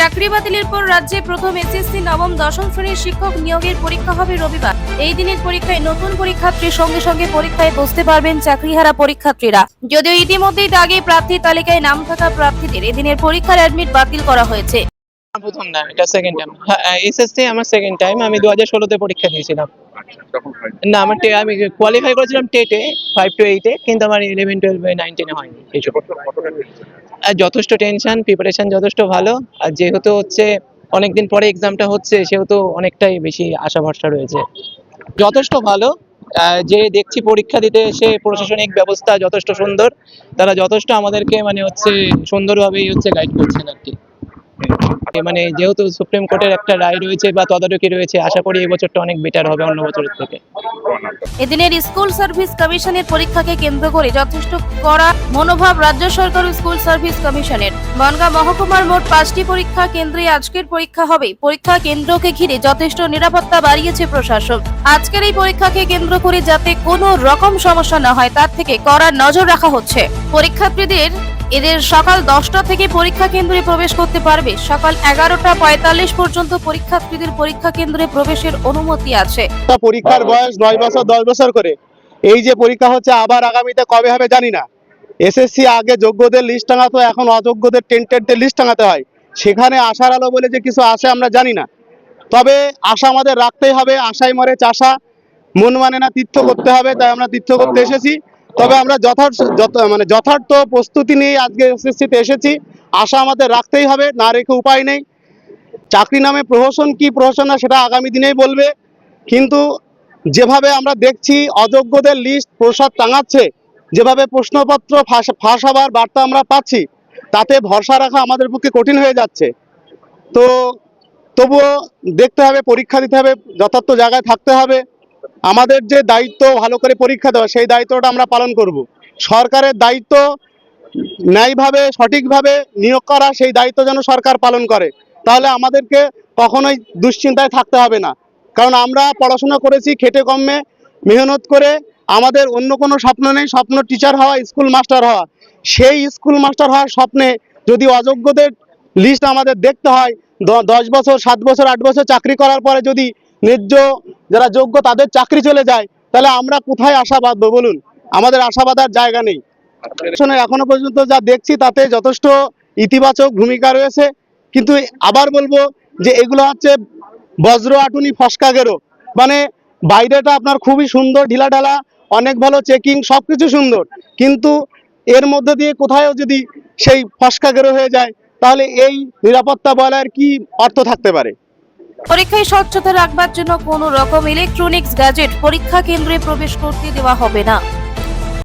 চাকরি বাতিলের পর রাজ্যে প্রথম এসএসসি, নবম, দশম শ্রেণির শিক্ষক নিয়োগের পরীক্ষা হবে রবিবার। এই দিনের পরীক্ষায় নতুন পরীক্ষার্থীর সঙ্গে সঙ্গে পরীক্ষায় বসতে পারবেন চাকরিহারা পরীক্ষার্থীরা। যদিও ইতিমধ্যেই আগে প্রার্থী তালিকায় নাম থাকা প্রার্থীদের এদিনের পরীক্ষার অ্যাডমিট বাতিল করা হয়েছে। প্রথম না এটা সেকেন্ড টাইম এসএসসি আমার সেকেন্ড টাইম আমি দু হাজার ষোলোতে পরীক্ষা দিয়েছিলাম। না আমার আমি কোয়ালিফাই করেছিলাম টেটে ফাইভ টু এইটে কিন্তু আমার ইলেভেন টুয়েলভে নাইনটিনে হয়নি আর যথেষ্ট টেনশন প্রিপারেশন যথেষ্ট ভালো আর যেহেতু হচ্ছে অনেকদিন পরে এক্সামটা হচ্ছে সেহেতু অনেকটাই বেশি আশা ভরসা রয়েছে। যথেষ্ট ভালো যে দেখছি পরীক্ষা দিতে এসে প্রশাসনিক ব্যবস্থা যথেষ্ট সুন্দর তারা যথেষ্ট আমাদেরকে মানে হচ্ছে সুন্দরভাবেই হচ্ছে গাইড করছেন আর কি। মানে যেহেতু সুপ্রিম কোর্টের একটা রায় রয়েছে বা তদারকি রয়েছে, আশা করি এই বছরটা অনেক বেটার হবে অন্য বছরের থেকে। এদিনের স্কুল সার্ভিস কমিশনের পরীক্ষাকে কেন্দ্র করে যথেষ্ট কড়া মনোভাব রাজ্য সরকার স্কুল সার্ভিস কমিশনের। বনগাঁ মহকুমার মোট পাঁচটি পরীক্ষা কেন্দ্রে আজকের পরীক্ষা হবে। পরীক্ষা কেন্দ্রকে ঘিরে যথেষ্ট নিরাপত্তা বাড়িয়েছে প্রশাসন। আজকের এই পরীক্ষাকে কেন্দ্র করে যাতে কোনো রকম সমস্যা না হয়, তার থেকে কড়া নজর রাখা হচ্ছে। পরীক্ষার্থীদের এদের সকাল দশটা থেকে পরীক্ষা কেন্দ্রে প্রবেশ করতে পারবে। সকাল এগারোটা পঁয়তাল্লিশ পর্যন্ত পরীক্ষার্থীদের পরীক্ষা কেন্দ্রে প্রবেশের অনুমতি আছে। পরীক্ষার বয়স নয় বছর, দশ বছর করে। এই যে পরীক্ষা হচ্ছে, আবার আগামীতে কবে হবে জানি না। এসএসসি আগে যোগ্যদের লিস্ট টাঙাতো, এখন অযোগ্যদের টেন্টেডদের লিস্ট টাঙাতে হয়। সেখানে আশার আলো বলে যে কিছু আসে আমরা জানি না। তবে আশা আমাদের রাখতেই হবে আশায় মরে চাষা। মন মানে না, তীর্থ করতে হবে, তাই আমরা তীর্থ করতে এসেছি। তবে আমরা যথার্থ মানে যথার্থ প্রস্তুতি নিয়ে আজকে এসএসসিতে এসেছি। আশা আমাদের রাখতেই হবে, না রেখে উপায় নেই। চাকরি নামে প্রহসন কি প্রহসন না সেটা আগামী দিনেই বলবে। কিন্তু যেভাবে আমরা দেখছি অযোগ্যদের লিস্ট প্রসাদ টাঙাচ্ছে, যেভাবে প্রশ্নপত্র ফাঁস ফাঁস হবার বার্তা আমরা পাচ্ছি, তাতে ভরসা রাখা আমাদের পক্ষে কঠিন হয়ে যাচ্ছে। তো তবুও দেখতে হবে, পরীক্ষা দিতে হবে, যথার্থ জায়গায় থাকতে হবে। আমাদের যে দায়িত্ব ভালো করে পরীক্ষা দেওয়া, সেই দায়িত্বটা আমরা পালন করব। সরকারের দায়িত্ব ন্যায়ভাবে, সঠিকভাবে নিয়োগ করা, সেই দায়িত্ব যেন সরকার পালন করে। তাহলে আমাদেরকে কখনোই দুশ্চিন্তায় থাকতে হবে না। কারণ আমরা পড়াশোনা করেছি, খেটে কমে মেহনত করে আমাদের অন্য কোনো স্বপ্ন নেই, স্বপ্ন টিচার হওয়া স্কুল মাস্টার হওয়া। সেই স্কুল মাস্টার হওয়ার স্বপ্নে যদি অযোগ্যদের লিস্ট আমাদের দেখতে হয় দশ বছর, সাত বছর, আট বছর চাকরি করার পরে যদি ন্যায্য যারা যোগ্য তাদের চাকরি চলে যায়। তাহলে আমরা কোথায় আশা বাঁধবো বলুন? আমাদের আশা বাঁধার জায়গা নেই। এখনও পর্যন্ত যা দেখছি তাতে যথেষ্ট ইতিবাচক ভূমিকা রয়েছে। কিন্তু আবার বলব যে এগুলো হচ্ছে বজ্র আটুনি ফসকা গেরো। মানে বাইরেটা আপনার খুবই সুন্দর, ঢিলাঢালা, অনেক ভালো চেকিং সব কিছু সুন্দর। কিন্তু এর মধ্যে দিয়ে কোথাও যদি সেই ফসকা গেরো হয়ে যায়, তাহলে এই নিরাপত্তা বলার কি অর্থ থাকতে পারে? পরীক্ষায় স্বচ্ছতা রাখবার জন্য কোনো রকম ইলেকট্রনিক্স গ্যাজেট পরীক্ষা কেন্দ্রে প্রবেশ করতে দেওয়া হবে না।